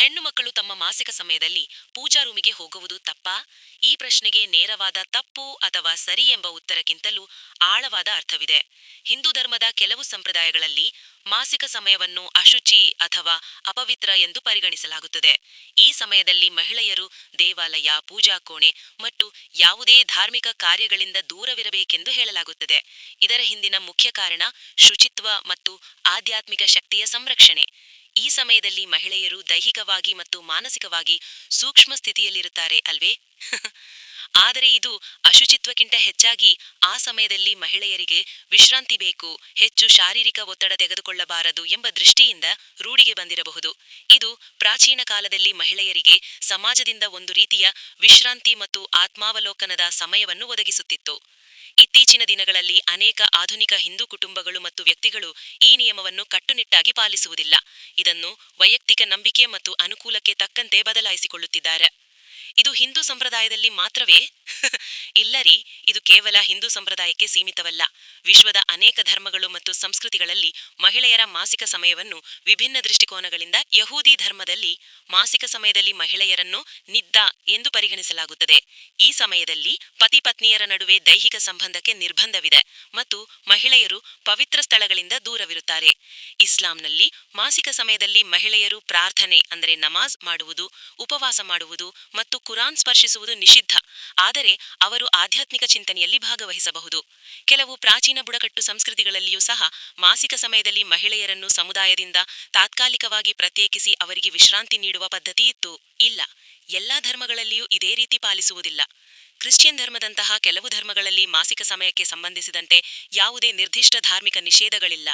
ಹೆಣ್ಣು ಮಕ್ಕಳು ತಮ್ಮ ಮಾಸಿಕ ಸಮಯದಲ್ಲಿ ಪೂಜಾ ರೂಮಿಗೆ ಹೋಗುವುದು ತಪ್ಪಾ? ಈ ಪ್ರಶ್ನೆಗೆ ನೇರವಾದ ತಪ್ಪು ಅಥವಾ ಸರಿ ಎಂಬ ಉತ್ತರಕ್ಕಿಂತಲೂ ಆಳವಾದ ಅರ್ಥವಿದೆ. ಹಿಂದೂ ಧರ್ಮದ ಕೆಲವು ಸಂಪ್ರದಾಯಗಳಲ್ಲಿ ಮಾಸಿಕ ಸಮಯವನ್ನು ಅಶುಚಿ ಅಥವಾ ಅಪವಿತ್ರ ಎಂದು ಪರಿಗಣಿಸಲಾಗುತ್ತದೆ. ಈ ಸಮಯದಲ್ಲಿ ಮಹಿಳೆಯರು ದೇವಾಲಯ, ಪೂಜಾ ಕೋಣೆ ಮತ್ತು ಯಾವುದೇ ಧಾರ್ಮಿಕ ಕಾರ್ಯಗಳಿಂದ ದೂರವಿರಬೇಕೆಂದು ಹೇಳಲಾಗುತ್ತದೆ. ಇದರ ಹಿಂದಿನ ಮುಖ್ಯ ಕಾರಣ ಶುಚಿತ್ವ ಮತ್ತು ಆಧ್ಯಾತ್ಮಿಕ ಶಕ್ತಿಯ ಸಂರಕ್ಷಣೆ. ಈ ಸಮಯದಲ್ಲಿ ಮಹಿಳೆಯರು ದೈಹಿಕವಾಗಿ ಮತ್ತು ಮಾನಸಿಕವಾಗಿ ಸೂಕ್ಷ್ಮ ಸ್ಥಿತಿಯಲ್ಲಿರುತ್ತಾರೆ ಅಲ್ವೇ? ಆದರೆ ಇದು ಅಶುಚಿತ್ವಕ್ಕಿಂತ ಹೆಚ್ಚಾಗಿ ಆ ಸಮಯದಲ್ಲಿ ಮಹಿಳೆಯರಿಗೆ ವಿಶ್ರಾಂತಿ ಬೇಕು, ಹೆಚ್ಚು ಶಾರೀರಿಕ ಒತ್ತಡ ತೆಗೆದುಕೊಳ್ಳಬಾರದು ಎಂಬ ದೃಷ್ಟಿಯಿಂದ ರೂಢಿಗೆ ಬಂದಿರಬಹುದು. ಇದು ಪ್ರಾಚೀನ ಕಾಲದಲ್ಲಿ ಮಹಿಳೆಯರಿಗೆ ಸಮಾಜದಿಂದ ಒಂದು ರೀತಿಯ ವಿಶ್ರಾಂತಿ ಮತ್ತು ಆತ್ಮಾವಲೋಕನದ ಸಮಯವನ್ನು ಒದಗಿಸುತ್ತಿತ್ತು. ಇತ್ತೀಚಿನ ದಿನಗಳಲ್ಲಿ ಅನೇಕ ಆಧುನಿಕ ಹಿಂದೂ ಕುಟುಂಬಗಳು ಮತ್ತು ವ್ಯಕ್ತಿಗಳು ಈ ನಿಯಮವನ್ನು ಕಟ್ಟುನಿಟ್ಟಾಗಿ ಪಾಲಿಸುವುದಿಲ್ಲ. ಇದನ್ನು ವೈಯಕ್ತಿಕ ನಂಬಿಕೆ ಮತ್ತು ಅನುಕೂಲಕ್ಕೆ ತಕ್ಕಂತೆ ಬದಲಾಯಿಸಿಕೊಳ್ಳುತ್ತಿದ್ದಾರೆ. ಇದು ಹಿಂದೂ ಸಂಪ್ರದಾಯದಲ್ಲಿ ಮಾತ್ರವೇ? ಇಲ್ಲರಿ, ಇದು ಕೇವಲ ಹಿಂದೂ ಸಂಪ್ರದಾಯಕ್ಕೆ ಸೀಮಿತವಲ್ಲ. ವಿಶ್ವದ ಅನೇಕ ಧರ್ಮಗಳು ಮತ್ತು ಸಂಸ್ಕೃತಿಗಳಲ್ಲಿ ಮಹಿಳೆಯರ ಮಾಸಿಕ ಸಮಯವನ್ನು ವಿಭಿನ್ನ ದೃಷ್ಟಿಕೋನಗಳಿಂದ ಯಹೂದಿ ಧರ್ಮದಲ್ಲಿ ಮಾಸಿಕ ಸಮಯದಲ್ಲಿ ಮಹಿಳೆಯರನ್ನು ನಿದ್ದ ಎಂದು ಪರಿಗಣಿಸಲಾಗುತ್ತದೆ. ಈ ಸಮಯದಲ್ಲಿ ಪತಿ ಪತ್ನಿಯರ ನಡುವೆ ದೈಹಿಕ ಸಂಬಂಧಕ್ಕೆ ನಿರ್ಬಂಧವಿದೆ ಮತ್ತು ಮಹಿಳೆಯರು ಪವಿತ್ರ ಸ್ಥಳಗಳಿಂದ ದೂರವಿರುತ್ತಾರೆ. ಇಸ್ಲಾಂನಲ್ಲಿ ಮಾಸಿಕ ಸಮಯದಲ್ಲಿ ಮಹಿಳೆಯರು ಪ್ರಾರ್ಥನೆ, ಅಂದರೆ ನಮಾಜ್ ಮಾಡುವುದು, ಉಪವಾಸ ಮಾಡುವುದು ಮತ್ತು ಕುರಾನ್ ಸ್ಪರ್ಶಿಸುವುದು ನಿಷಿದ್ಧ. ಆದರೆ ಅವರು ಆಧ್ಯಾತ್ಮಿಕ ಚಿಂತನೆಯಲ್ಲಿ ಭಾಗವಹಿಸಬಹುದು. ಕೆಲವು ಪ್ರಾಚೀನ ಬುಡಕಟ್ಟು ಸಂಸ್ಕೃತಿಗಳಲ್ಲಿಯೂ ಸಹ ಮಾಸಿಕ ಸಮಯದಲ್ಲಿ ಮಹಿಳೆಯರನ್ನು ಸಮುದಾಯದಿಂದ ತಾತ್ಕಾಲಿಕವಾಗಿ ಪ್ರತ್ಯೇಕಿಸಿ ಅವರಿಗೆ ವಿಶ್ರಾಂತಿ ನೀಡುವ ಪದ್ಧತಿ ಇತ್ತು ಇಲ್ಲ, ಎಲ್ಲಾ ಧರ್ಮಗಳಲ್ಲಿಯೂ ಇದೇ ರೀತಿ ಪಾಲಿಸುವುದಿಲ್ಲ. ಕ್ರಿಶ್ಚಿಯನ್ ಧರ್ಮದಂತಹ ಕೆಲವು ಧರ್ಮಗಳಲ್ಲಿ ಮಾಸಿಕ ಸಮಯಕ್ಕೆ ಸಂಬಂಧಿಸಿದಂತೆ ಯಾವುದೇ ನಿರ್ದಿಷ್ಟ ಧಾರ್ಮಿಕ ನಿಷೇಧಗಳಿಲ್ಲ.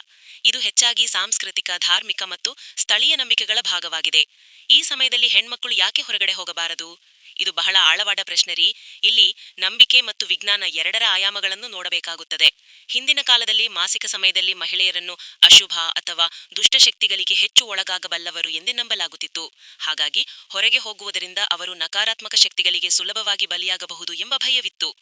ಇದು ಹೆಚ್ಚಾಗಿ ಸಾಂಸ್ಕೃತಿಕ, ಧಾರ್ಮಿಕ ಮತ್ತು ಸ್ಥಳೀಯ ನಂಬಿಕೆಗಳ ಭಾಗವಾಗಿದೆ. ಈ ಸಮಯದಲ್ಲಿ ಹೆಣ್ಮಕ್ಕಳು ಯಾಕೆ ಹೊರಗಡೆ ಹೋಗಬಾರದು? ಇದು ಬಹಳ ಆಳವಾದ ಪ್ರಶ್ನೆ ರೀ. ಇಲ್ಲಿ ನಂಬಿಕೆ ಮತ್ತು ವಿಜ್ಞಾನ ಎರಡರ ಆಯಾಮಗಳನ್ನು ನೋಡಬೇಕಾಗುತ್ತದೆ. ಹಿಂದಿನ ಕಾಲದಲ್ಲಿ ಮಾಸಿಕ ಸಮಯದಲ್ಲಿ ಮಹಿಳೆಯರನ್ನು ಅಶುಭ ಅಥವಾ ದುಷ್ಟಶಕ್ತಿಗಳಿಗೆ ಹೆಚ್ಚು ಒಳಗಾಗಬಲ್ಲವರು ಎಂದು ನಂಬಲಾಗುತ್ತಿತ್ತು. ಹಾಗಾಗಿ ಹೊರಗೆ ಹೋಗುವುದರಿಂದ ಅವರು ನಕಾರಾತ್ಮಕ ಶಕ್ತಿಗಳಿಗೆ ಸುಲಭವಾಗಿ ಬಲಿಯಾಗಬಹುದು ಎಂಬ ಭಯವಿತ್ತು.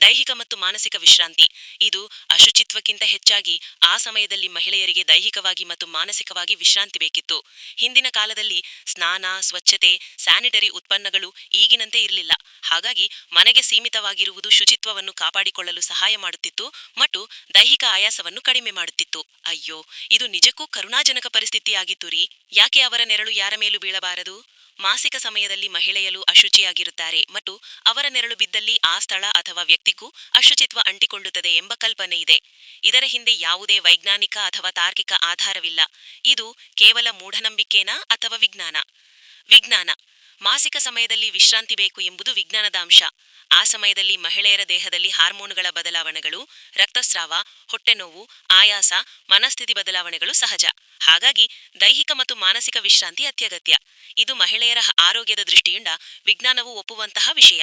ದೈಹಿಕ ಮತ್ತು ಮಾನಸಿಕ ವಿಶ್ರಾಂತಿ, ಇದು ಅಶುಚಿತ್ವಕ್ಕಿಂತ ಹೆಚ್ಚಾಗಿ ಆ ಸಮಯದಲ್ಲಿ ಮಹಿಳೆಯರಿಗೆ ದೈಹಿಕವಾಗಿ ಮತ್ತು ಮಾನಸಿಕವಾಗಿ ವಿಶ್ರಾಂತಿ ಬೇಕಿತ್ತು. ಹಿಂದಿನ ಕಾಲದಲ್ಲಿ ಸ್ನಾನ, ಸ್ವಚ್ಛತೆ, ಸ್ಯಾನಿಟರಿ ಉತ್ಪನ್ನಗಳು ಈಗಿನಂತೆ ಇರಲಿಲ್ಲ. ಹಾಗಾಗಿ ಮನೆಗೆ ಸೀಮಿತವಾಗಿರುವುದು ಶುಚಿತ್ವವನ್ನು ಕಾಪಾಡಿಕೊಳ್ಳಲು ಸಹಾಯ ಮಾಡುತ್ತಿತ್ತು ಮತ್ತು ದೈಹಿಕ ಆಯಾಸವನ್ನು ಕಡಿಮೆ ಮಾಡುತ್ತಿತ್ತು. ಅಯ್ಯೋ, ಇದು ನಿಜಕ್ಕೂ ಕರುಣಾಜನಕ ಪರಿಸ್ಥಿತಿಯಾಗಿತ್ತು ರೀ. ಯಾಕೆ ಅವರ ನೆರಳು ಯಾರ ಮೇಲೂ ಬೀಳಬಾರದು? ಮಾಸಿಕ ಸಮಯದಲ್ಲಿ ಮಹಿಳೆಯರು ಅಶುಚಿಯಾಗಿರುತ್ತಾರೆ ಮತ್ತು ಅವರ ನೆರಳು ಬಿದ್ದಲ್ಲಿ ಆ ಸ್ಥಳ ಅಥವಾ ವ್ಯಕ್ತಿಗೂ ಅಶುಚಿತ್ವ ಅಂಟಿಕೊಳ್ಳುತ್ತದೆ ಎಂಬ ಕಲ್ಪನೆ ಇದೆ. ಇದರ ಹಿಂದೆ ಯಾವುದೇ ವೈಜ್ಞಾನಿಕ ಅಥವಾ ತಾರ್ಕಿಕ ಆಧಾರವಿಲ್ಲ. ಇದು ಕೇವಲ ಮೂಢನಂಬಿಕೆನಾ ಅಥವಾ ವಿಜ್ಞಾನ? ವಿಜ್ಞಾನ. ಮಾಸಿಕ ಸಮಯದಲ್ಲಿ ವಿಶ್ರಾಂತಿ ಬೇಕು ಎಂಬುದು ವಿಜ್ಞಾನದ ಅಂಶ. ಆ ಸಮಯದಲ್ಲಿ ಮಹಿಳೆಯರ ದೇಹದಲ್ಲಿ ಹಾರ್ಮೋನುಗಳ ಬದಲಾವಣೆಗಳು, ರಕ್ತಸ್ರಾವ, ಹೊಟ್ಟೆನೋವು, ಆಯಾಸ, ಮನಸ್ಥಿತಿ ಬದಲಾವಣೆಗಳು ಸಹಜ. ಹಾಗಾಗಿ ದೈಹಿಕ ಮತ್ತು ಮಾನಸಿಕ ವಿಶ್ರಾಂತಿ ಅತ್ಯಗತ್ಯ. ಇದು ಮಹಿಳೆಯರ ಆರೋಗ್ಯದ ದೃಷ್ಟಿಯಿಂದ ವಿಜ್ಞಾನವು ಒಪ್ಪುವಂತಹ ವಿಷಯ.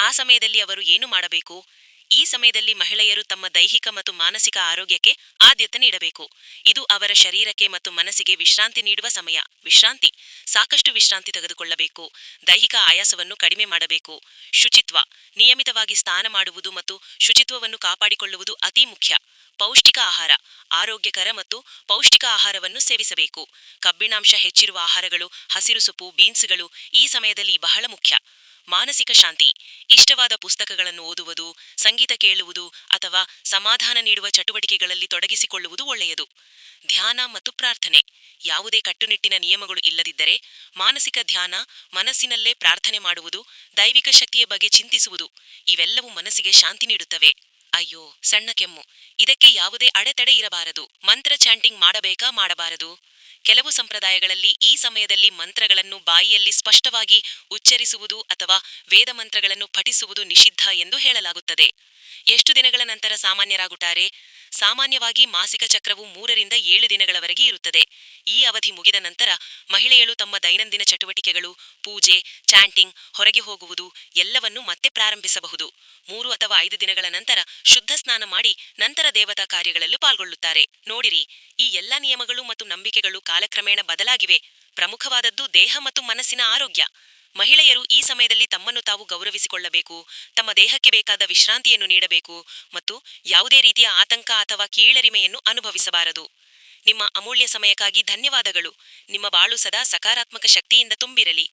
ಆ ಸಮಯದಲ್ಲಿ ಅವರು ಏನು ಮಾಡಬೇಕು? ಈ ಸಮಯದಲ್ಲಿ ಮಹಿಳೆಯರು ತಮ್ಮ ದೈಹಿಕ ಮತ್ತು ಮಾನಸಿಕ ಆರೋಗ್ಯಕ್ಕೆ ಆದ್ಯತೆ ನೀಡಬೇಕು. ಇದು ಅವರ ಶರೀರಕ್ಕೆ ಮತ್ತು ಮನಸ್ಸಿಗೆ ವಿಶ್ರಾಂತಿ ನೀಡುವ ಸಮಯ. ವಿಶ್ರಾಂತಿ. ಸಾಕಷ್ಟು ವಿಶ್ರಾಂತಿ ತೆಗೆದುಕೊಳ್ಳಬೇಕು. ದೈಹಿಕ ಆಯಾಸವನ್ನು ಕಡಿಮೆ ಮಾಡಬೇಕು. ಶುಚಿತ್ವ. ನಿಯಮಿತವಾಗಿ ಸ್ನಾನ ಮಾಡುವುದು ಮತ್ತು ಶುಚಿತ್ವವನ್ನು ಕಾಪಾಡಿಕೊಳ್ಳುವುದು ಅತಿ ಮುಖ್ಯ. ಪೌಷ್ಟಿಕ ಆಹಾರ, ಆರೋಗ್ಯಕರ ಮತ್ತು ಪೌಷ್ಟಿಕ ಆಹಾರವನ್ನು ಸೇವಿಸಬೇಕು. ಕಬ್ಬಿಣಾಂಶ ಹೆಚ್ಚಿರುವ ಆಹಾರಗಳು, ಹಸಿರು ಸೊಪ್ಪು, ಬೀನ್ಸ್ಗಳು ಈ ಸಮಯದಲ್ಲಿ ಬಹಳ ಮುಖ್ಯ. ಮಾನಸಿಕ ಶಾಂತಿ, ಇಷ್ಟವಾದ ಪುಸ್ತಕಗಳನ್ನು ಓದುವುದು, ಸಂಗೀತ ಕೇಳುವುದು ಅಥವಾ ಸಮಾಧಾನ ನೀಡುವ ಚಟುವಟಿಕೆಗಳಲ್ಲಿ ತೊಡಗಿಸಿಕೊಳ್ಳುವುದು ಒಳ್ಳೆಯದು. ಧ್ಯಾನ ಮತ್ತು ಪ್ರಾರ್ಥನೆ, ಯಾವುದೇ ಕಟ್ಟುನಿಟ್ಟಿನ ನಿಯಮಗಳು ಇಲ್ಲದಿದ್ದರೆ ಮಾನಸಿಕ ಧ್ಯಾನ, ಮನಸ್ಸಿನಲ್ಲೇ ಪ್ರಾರ್ಥನೆ ಮಾಡುವುದು, ದೈವಿಕ ಶಕ್ತಿಯ ಬಗ್ಗೆ ಚಿಂತಿಸುವುದು, ಇವೆಲ್ಲವೂ ಮನಸ್ಸಿಗೆ ಶಾಂತಿ ನೀಡುತ್ತವೆ. ಅಯ್ಯೋ, ಸಣ್ಣ ಕೆಮ್ಮು. ಇದಕ್ಕೆ ಯಾವುದೇ ಅಡೆತಡೆ ಇರಬಾರದು. ಮಂತ್ರ ಚಾಂಟಿಂಗ್ ಮಾಡಬೇಕಾ ಮಾಡಬಾರದು? ಕೆಲವು ಸಂಪ್ರದಾಯಗಳಲ್ಲಿ ಈ ಸಮಯದಲ್ಲಿ ಮಂತ್ರಗಳನ್ನು ಬಾಯಿಯಲ್ಲಿ ಸ್ಪಷ್ಟವಾಗಿ ಉಚ್ಚರಿಸುವುದು ಅಥವಾ ವೇದ ಮಂತ್ರಗಳನ್ನು ಪಠಿಸುವುದು ನಿಷಿದ್ಧ ಎಂದು ಹೇಳಲಾಗುತ್ತದೆ. ಎಷ್ಟು ದಿನಗಳ ನಂತರ ಸಾಮಾನ್ಯರಾಗುತ್ತಾರೆ? ಸಾಮಾನ್ಯವಾಗಿ ಮಾಸಿಕ ಚಕ್ರವು ಮೂರರಿಂದ ಏಳು ದಿನಗಳವರೆಗೆ ಇರುತ್ತದೆ. ಈ ಅವಧಿ ಮುಗಿದ ನಂತರ ಮಹಿಳೆಯರು ತಮ್ಮ ದೈನಂದಿನ ಚಟುವಟಿಕೆಗಳು, ಪೂಜೆ, ಚಾಂಟಿಂಗ್, ಹೊರಗೆ ಹೋಗುವುದು ಎಲ್ಲವನ್ನೂ ಮತ್ತೆ ಪ್ರಾರಂಭಿಸಬಹುದು. ಮೂರು ಅಥವಾ ಐದು ದಿನಗಳ ನಂತರ ಶುದ್ಧ ಸ್ನಾನ ಮಾಡಿ ನಂತರ ದೇವತಾ ಕಾರ್ಯಗಳಲ್ಲೂ ಪಾಲ್ಗೊಳ್ಳುತ್ತಾರೆ. ನೋಡಿರಿ, ಈ ಎಲ್ಲ ನಿಯಮಗಳು ಮತ್ತು ನಂಬಿಕೆಗಳು ಕಾಲಕ್ರಮೇಣ ಬದಲಾಗಿವೆ. ಪ್ರಮುಖವಾದದ್ದು ದೇಹ ಮತ್ತು ಮನಸ್ಸಿನ ಆರೋಗ್ಯ. ಮಹಿಳೆಯರು ಈ ಸಮಯದಲ್ಲಿ ತಮ್ಮನ್ನು ತಾವು ಗೌರವಿಸಿಕೊಳ್ಳಬೇಕು, ತಮ್ಮ ದೇಹಕ್ಕೆ ಬೇಕಾದ ವಿಶ್ರಾಂತಿಯನ್ನು ನೀಡಬೇಕು ಮತ್ತು ಯಾವುದೇ ರೀತಿಯ ಆತಂಕ ಅಥವಾ ಕೀಳರಿಮೆಯನ್ನು ಅನುಭವಿಸಬಾರದು. ನಿಮ್ಮ ಅಮೂಲ್ಯ ಸಮಯಕ್ಕಾಗಿ ಧನ್ಯವಾದಗಳು. ನಿಮ್ಮ ಬಾಳು ಸದಾ ಸಕಾರಾತ್ಮಕ ಶಕ್ತಿಯಿಂದ ತುಂಬಿರಲಿ.